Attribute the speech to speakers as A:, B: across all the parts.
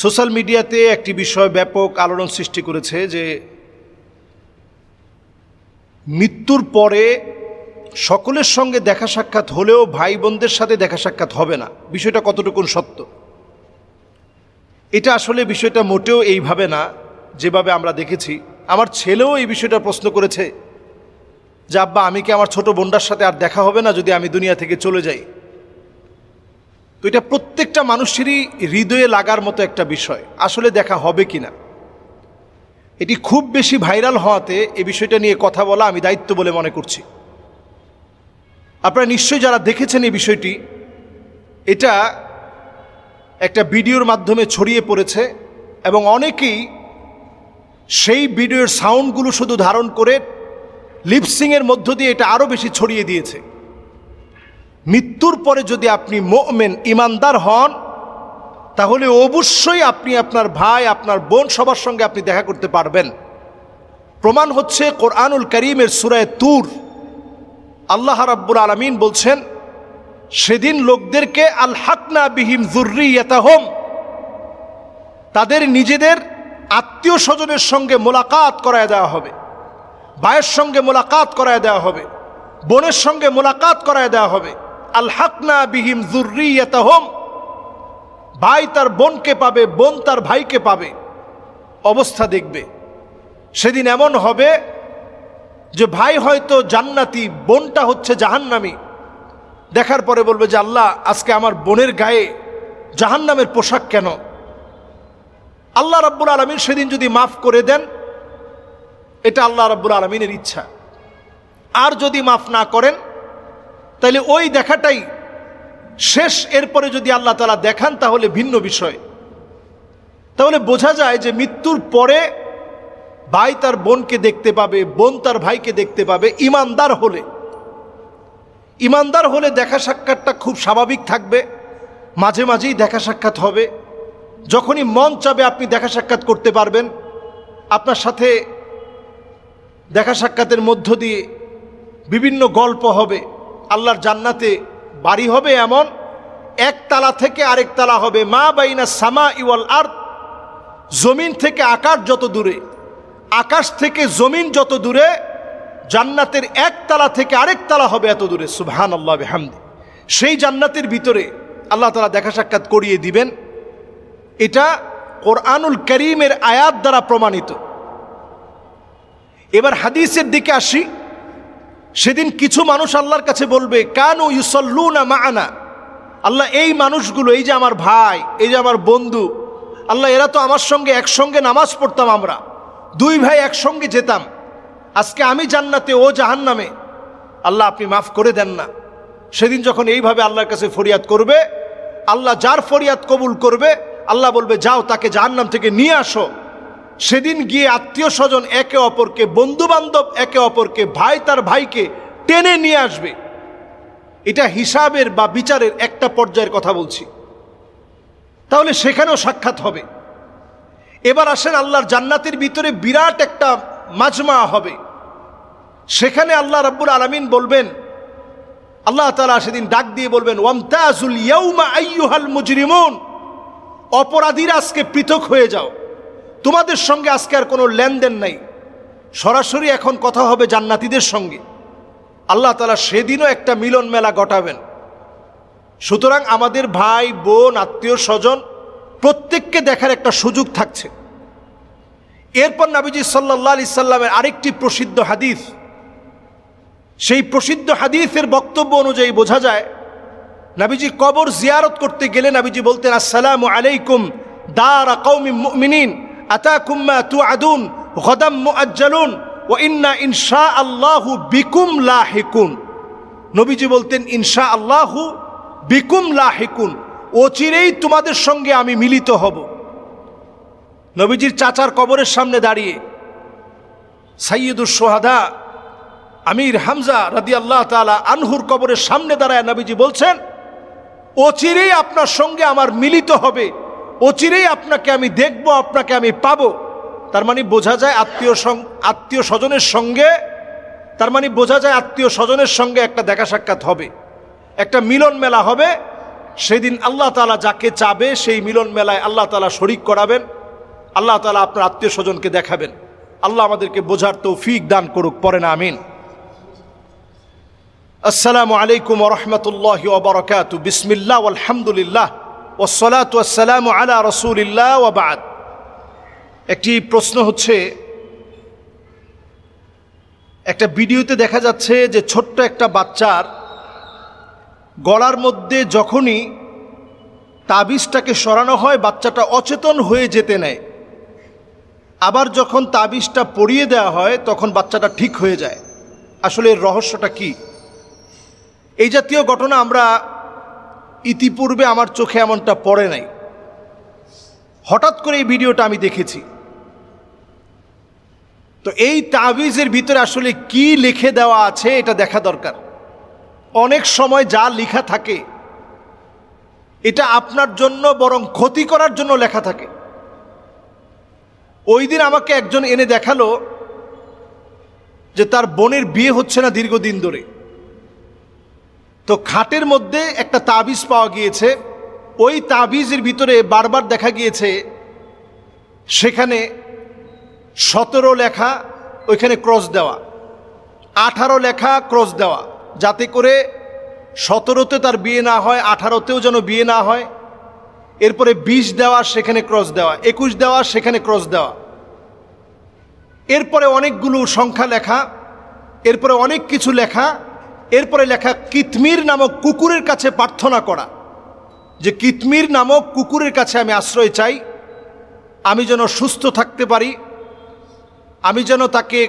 A: Social মিডিয়াতে একটি বিষয় ব্যাপক আলোড়ন সৃষ্টি করেছে যে মৃত্যুর পরে সকলের সঙ্গে দেখা সাক্ষাৎ হলেও ভাই বোনদের সাথে দেখা সাক্ষাৎ হবে না। বিষয়টা কতটুকুন সত্য? এটা আসলে বিষয়টা মোটেও এইভাবে না যেভাবে আমরা দেখেছি। আমার ছেলেও এই বিষয়টা প্রশ্ন করেছে যে, আব্বা, আমি কি আমার ছোট বোনটার সাথে আর দেখা হবে না যদি আমি দুনিয়া থেকে চলে যাই? তো এটা প্রত্যেকটা মানুষেরই হৃদয়ে লাগার মতো একটা বিষয়। আসলে দেখা হবে কি না এটি খুব বেশি ভাইরাল হওয়াতে এ বিষয়টা নিয়ে কথা বলা আমি দায়িত্ব বলে মনে করছি। আপনারা নিশ্চয়ই যারা দেখেছেন এই বিষয়টি, এটা একটা ভিডিওর মাধ্যমে ছড়িয়ে পড়েছে এবং অনেকেই সেই ভিডিওর সাউন্ডগুলো শুধু ধারণ করে লিপসিংয়ের মধ্য দিয়ে এটা আরও বেশি ছড়িয়ে দিয়েছে। মৃত্যুর পরে যদি আপনি মোমেন ইমানদার হন, তাহলে অবশ্যই আপনি আপনার ভাই, আপনার বোন সবার সঙ্গে আপনি দেখা করতে পারবেন। প্রমাণ হচ্ছে কোরআনুল করিমের সুরায় তুর। আল্লাহ রাব্বুল আলমিন বলছেন, সেদিন লোকদেরকে আল হাকনা বিহিম জুর্রিয়াতাহম তাদের নিজেদের আত্মীয় স্বজনের সঙ্গে মোলাকাত করায় দেওয়া হবে, ভাইয়ের সঙ্গে মোলাকাত করায় দেওয়া হবে, বোনের সঙ্গে মোলাকাত করায় দেওয়া হবে। আল হাকনা বিহিম জুর্রিয়াতাহম ভাই তার বোনকে পাবে, বোন তার ভাইকে পাবে। অবস্থা দেখবে। সেদিন এমন হবে যে ভাই হয়তো জান্নাতি, বোনটা হচ্ছে জাহান্নামি। দেখার পরে বলবে যে, আল্লাহ, আজকে আমার বোনের গায়ে জাহান্নামের পোশাক কেন? আল্লাহ রাব্বুল আলমিন সেদিন যদি মাফ করে দেন, এটা আল্লাহ রাব্বুল আলমিনের ইচ্ছা। আর যদি মাফ না করেন তাহলে ওই দেখাটাই শেষ, এরপরে যদি আল্লাহ তালা দেখান তাহলে ভিন্ন বিষয়। তাহলে বোঝা যায় যে মৃত্যুর পরে ভাই তার বোনকে দেখতে পাবে, বোন তার ভাইকে দেখতে পাবে, ইমানদার হলে। ইমানদার হলে দেখা সাক্ষাৎটা খুব স্বাভাবিক থাকবে, মাঝে মাঝেই দেখা সাক্ষাৎ হবে। যখনই মন চাবে আপনি দেখা সাক্ষাৎ করতে পারবেন, আপনার সাথে দেখা সাক্ষাতের মধ্য দিয়ে বিভিন্ন গল্প হবে। আল্লাহর জান্নাতে বাড়ি হবে এমন, এক তালা থেকে আরেক তালা হবে। মা বাইনা সামা ইওয়াল আর জমিন থেকে আকাশ যত দূরে, আকাশ থেকে জমিন যত দূরে, জান্নাতের এক তালা থেকে আরেক তালা হবে এত দূরে। সুবহান আল্লাহ হামদি সেই জান্নাতের ভিতরে আল্লাহ তালা দেখা সাক্ষাৎ করিয়ে দিবেন। এটা কোরআনুল করিমের আয়াত দ্বারা প্রমাণিত। এবার হাদিসের দিকে আসি। সেদিন কিছু মানুষ আল্লাহর কাছে বলবে, কানু ইউসল্লু না মানা। আল্লাহ, এই মানুষগুলো, এই যে আমার ভাই, এই যে আমার বন্ধু, আল্লাহ, এরা তো আমার সঙ্গে একসঙ্গে নামাজ পড়তাম আমরা। দুই ভাই একসঙ্গে যেতাম। আজকে আমি জান্নাতে, ও জাহান্নামে। আল্লাহ, আপনি মাফ করে দেন না। সেদিন যখন এইভাবে আল্লাহর কাছে ফরিয়াদ করবে, আল্লাহ যার ফরিয়াদ কবুল করবে, আল্লাহ বলবে, যাও তাকে জাহান্নাম থেকে নিয়ে আসো। সেদিন গিয়ে আত্মীয় স্বজন একে অপরকে বন্ধু বান্ধব একে অপরকে, ভাই তার ভাইকে টেনে নিয়ে আসবে। এটা হিসাবের বা বিচারের একটা পর্যায়ের কথা বলছি। তাহলে সেখানেও সাক্ষাৎ হবে। এবার আসেন আল্লাহর জান্নাতের ভিতরে বিরাট একটা মাজমা হবে। সেখানে আল্লাহ রাব্বুল আলমিন বলবেন, আল্লাহ তালা সেদিন ডাক দিয়ে বলবেন ওয়ামতাজুল ইয়ৌমা আইয়ুহাল মুজরিমুন, অপরাধীরা আজকে পৃথক হয়ে যাও। তোমাদের সঙ্গে আজকে আর কোনো লেনদেন নাই। সরাসরি এখন কথা হবে জান্নাতিদের সঙ্গে। আল্লাহ তালা সেদিনও একটা মিলন মেলা ঘটাবেন সুতরাং আমাদের ভাই, বোন, আত্মীয়, স্বজন, প্রত্যেককে দেখার একটা সুযোগ থাকছে। এরপর নাবিজি সাল্লাহ আলি সাল্লামের আরেকটি প্রসিদ্ধ হাদিস। সেই প্রসিদ্ধ হাদিসের বক্তব্য অনুযায়ী বোঝা যায়, নাবিজি কবর জিয়ারত করতে গেলে নাবিজি বলতেন, আসসালামু আলাইকুম দারা কৌমি মুমিনিন আতাকুম মা তুআদুন গদাম মুআজ্জালুন ওয়া ইন্না ইনশা আল্লাহু বিকুম লাহিকুন। নবীজি বলতেন ইনশা আল্লাহু বিকুম লাহিকুন। অচিরেই তোমাদের সঙ্গে আমি মিলিত হব। নবীজির চাচার কবরের সামনে দাঁড়িয়ে সাইয়দুর সোহাদা আমির হামজা রাদি আল্লাহ তালা আনহুর কবরের সামনে দাঁড়ায় নবীজি বলছেন, অচিরেই আপনার সঙ্গে আমার মিলিত হবে। অচিরেই আপনাকে আমি দেখব, আপনাকে আমি পাব। তার মানে বোঝা যায় আত্মীয় আত্মীয় স্বজনের সঙ্গে, তার মানে বোঝা যায় আত্মীয় স্বজনের সঙ্গে একটা দেখা সাক্ষাৎ হবে। একটা মিলন মেলা হবে। সেদিন আল্লাহ তালা যাকে চাবে, সেই মিলন মেলায় আল্লাহ তালা শরিক করাবেন। আল্লাহ তালা আপনার আত্মীয় স্বজনকে দেখাবেন। আল্লাহ আমাদেরকে বোঝার তৌফিক দান করুক পরে না, আমিন। আসসালামু আলাইকুম রহমতুল্লাহ ওবরকাত বিসমিল্লাহ আলহামদুলিল্লাহ ওসলাত আসসালামু আলা রসুলিল্লাহ ওবাদ একটি প্রশ্ন হচ্ছে, একটা ভিডিওতে দেখা যাচ্ছে যে ছোট্ট একটা বাচ্চার গলার মধ্যে যখনই তাবিজটাকে সরানো হয়, বাচ্চাটা অচেতন হয়ে যেতে নেয়। আবার যখন তাবিজটা পরিয়ে দেওয়া হয়, তখন বাচ্চাটা ঠিক হয়ে যায়। আসলে রহস্যটা কি? এই জাতীয় ঘটনা আমরা ইতিপূর্বে আমার চোখে এমনটা পড়ে নাই। হঠাৎ করে এই ভিডিওটা আমি দেখেছি। তো এই তাবিজের ভিতরে আসলে কি লিখে দেওয়া আছে এটা দেখা দরকার। অনেক সময় যা লেখা থাকে, এটা আপনার জন্য বরং ক্ষতি করার জন্য লেখা থাকে। ওই দিন আমাকে একজন এনে দেখাল যে তার বোনের বিয়ে হচ্ছে না দীর্ঘদিন ধরে। তো খাটের মধ্যে একটা তাবিজ পাওয়া গিয়েছে। ওই তাবিজের ভিতরে বারবার দেখা গিয়েছে, সেখানে সতেরো লেখা, ওইখানে ক্রস দেওয়া। আঠারো লেখা ক্রস দেওয়া, যাতে করে সতেরোতে তার বিয়ে না হয়, আঠারোতেও যেন বিয়ে না হয়। এরপরে বিশ দেওয়া, সেখানে ক্রস দেওয়া, একুশ দেওয়া, সেখানে ক্রস দেওয়া। এরপরে অনেকগুলো সংখ্যা লেখা, এরপরে অনেক কিছু লেখা এরপরে লেখা, কিতমির নামক কুকুরের কাছে প্রার্থনা করা। যে কিতমির নামক কুকুরের কাছে আমি আশ্রয় চাই, আমি যেন সুস্থ থাকতে পারি, আমি যেন তাকে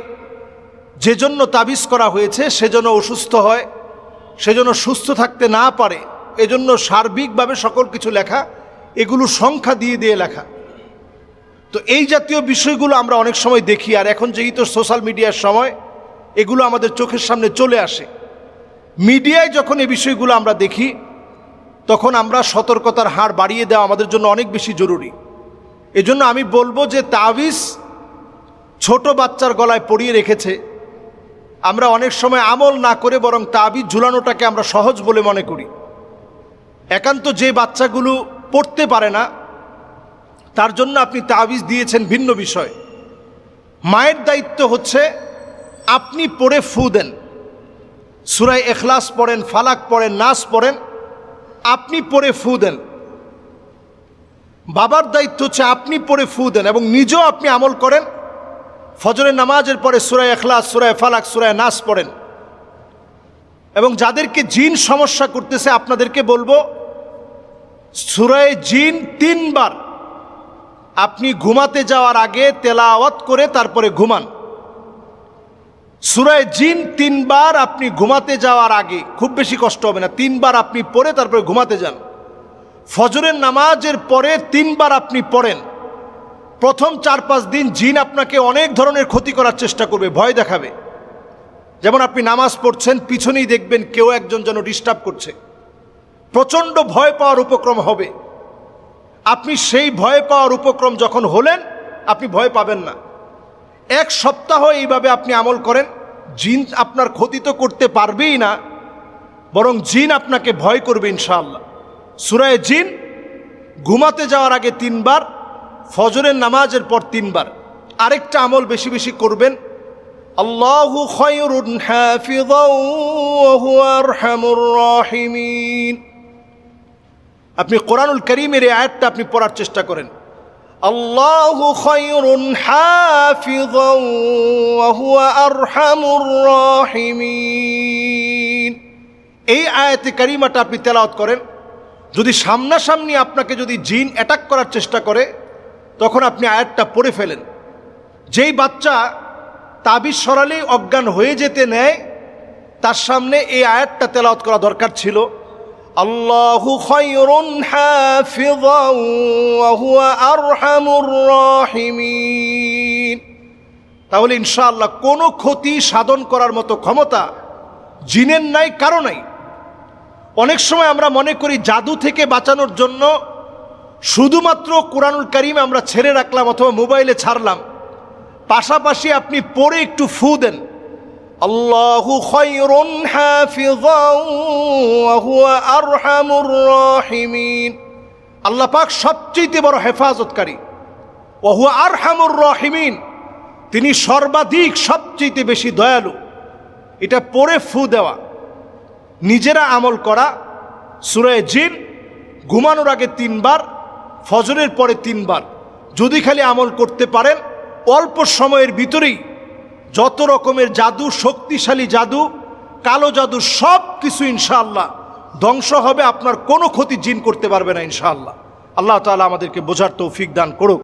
A: যে জন্য তাবিজ করা হয়েছে সেজন্য অসুস্থ হয় সেজন্য সুস্থ থাকতে না পারে, এজন্য সার্বিকভাবে সকল কিছু লেখা, এগুলো সংখ্যা দিয়ে দিয়ে লেখা। তো এই জাতীয় বিষয়গুলো আমরা অনেক সময় দেখি, আর এখন যেহেতু সোশ্যাল মিডিয়ার সময়, এগুলো আমাদের চোখের সামনে চলে আসে। মিডিয়ায় যখন এই বিষয়গুলো আমরা দেখি, তখন আমরা সতর্কতার হার বাড়িয়ে দেওয়া আমাদের জন্য অনেক বেশি জরুরি। এজন্য আমি বলব যে তাবিজ ছোট বাচ্চার গলায় পরিয়ে রেখেছে। আমরা অনেক সময় আমল না করে বরং তাবিজ ঝুলানোটাকে আমরা সহজ বলে মনে করি। একান্ত যে বাচ্চাগুলো পড়তে পারে না, তার জন্য আপনি তাবিজ দিয়েছেন ভিন্ন বিষয়। মায়ের দায়িত্ব হচ্ছে আপনি পড়ে ফু দেন। সুরাই এখলাস পড়েন, ফালাক পড়েন, নাস পড়েন, আপনি পড়ে ফু দেন। বাবার দায়িত্ব হচ্ছে আপনি পড়ে ফু দেন এবং নিজেও আপনি আমল করেন। ফজরের নামাজের পরে সুরায় এখলাস, সুরায় ফালাক, সুরায় নাস পড়েন। এবং যাদেরকে জিন সমস্যা করতেছে, আপনাদেরকে বলব, সুরায় জিন তিনবার আপনি ঘুমাতে যাওয়ার আগে তেলাওয়াত করে তারপরে ঘুমান। সুরায় জিন তিনবার আপনি ঘুমাতে যাওয়ার আগে খুব বেশি কষ্ট হবে না, তিনবার আপনি পড়ে তারপরে ঘুমাতে যান। ফজরের নামাজের পরে তিনবার আপনি পড়েন। প্রথম চার পাঁচ দিন জিন আপনাকে অনেক ধরনের ক্ষতি করার চেষ্টা করবে, ভয় দেখাবে। যেমন আপনি নামাজ পড়ছেন, পিছনেই দেখবেন কেউ একজন যেন ডিস্টার্ব করছে। প্রচণ্ড ভয় পাওয়ার উপক্রম হবে। আপনি সেই ভয় পাওয়ার উপক্রম যখন হলেন, আপনি ভয় পাবেন না। এক সপ্তাহ এইভাবে আপনি আমল করেন, জিন আপনার ক্ষতি তো করতে পারবেই না, বরং জিন আপনাকে ভয় করবে ইনশাআল্লাহ। সুরায় জিন, ঘুমাতে যাওয়ার আগে তিনবার, ফজরের নামাজের পর তিনবার। আরেকটা আমল বেশি বেশি করবেন আপনি কোরআনুল করিমের এই আয়াতটা আপনি পড়ার চেষ্টা করেন। খয়রুন হাফিযাও ওয়া হুয়া আরহামুর রাহিমিন। এই আয়াতে কারিমাটা আপনি তেলাওয়াত করেন। যদি সামনাসামনি আপনাকে যদি জিন অ্যাটাক করার চেষ্টা করে, তখন আপনি আয়াতটা পড়ে ফেলেন। যেই বাচ্চা তাবিজ সরালেই অজ্ঞান হয়ে যেতে নেয়, তার সামনে এই আয়াতটা তেলাওয়াত করা দরকার ছিল। আল্লাহু খয়রুন হাফিযাও ওয়া হুয়া আরহামুর রাহিমিন। তাহলে ইনশাআল্লাহ কোনো ক্ষতি সাধন করার মতো ক্ষমতা জিনের নাই, কারও নাই। অনেক সময় আমরা মনে করি জাদু থেকে বাঁচানোর জন্য শুধুমাত্র কোরআনুল করিম আমরা ছেড়ে রাখলাম অথবা মোবাইলে ছাড়লাম। পাশাপাশি আপনি পড়ে একটু ফু দেন। আল্লাহু খৈরুন হাফিজাও হুয়া আরহামুর রাহিমিন। আল্লাহ পাক সবচেয়ে বড় হেফাজতকারী। ওয়া হুয়া আরহামুর রাহিমিন। তিনি সর্বাধিক সবচেয়ে বেশি দয়ালু। এটা পড়ে ফু দেওয়া। নিজেরা আমল করা। সুরায় জিন ঘুমানোর আগে তিনবার, ফজরের পরে তিনবার। যদি খালি আমল করতে পারেন, অল্প সময়ের ভিতরেই যত রকমের জাদু, শক্তিশালী জাদু, কালো জাদু, সব কিছু ইনশাআল্লাহ ধ্বংস হবে। আপনার কোনো ক্ষতি জিন করতে পারবে না ইনশাআল্লাহ। আল্লাহ তালা আমাদেরকে বোঝার তৌফিক দান করুক।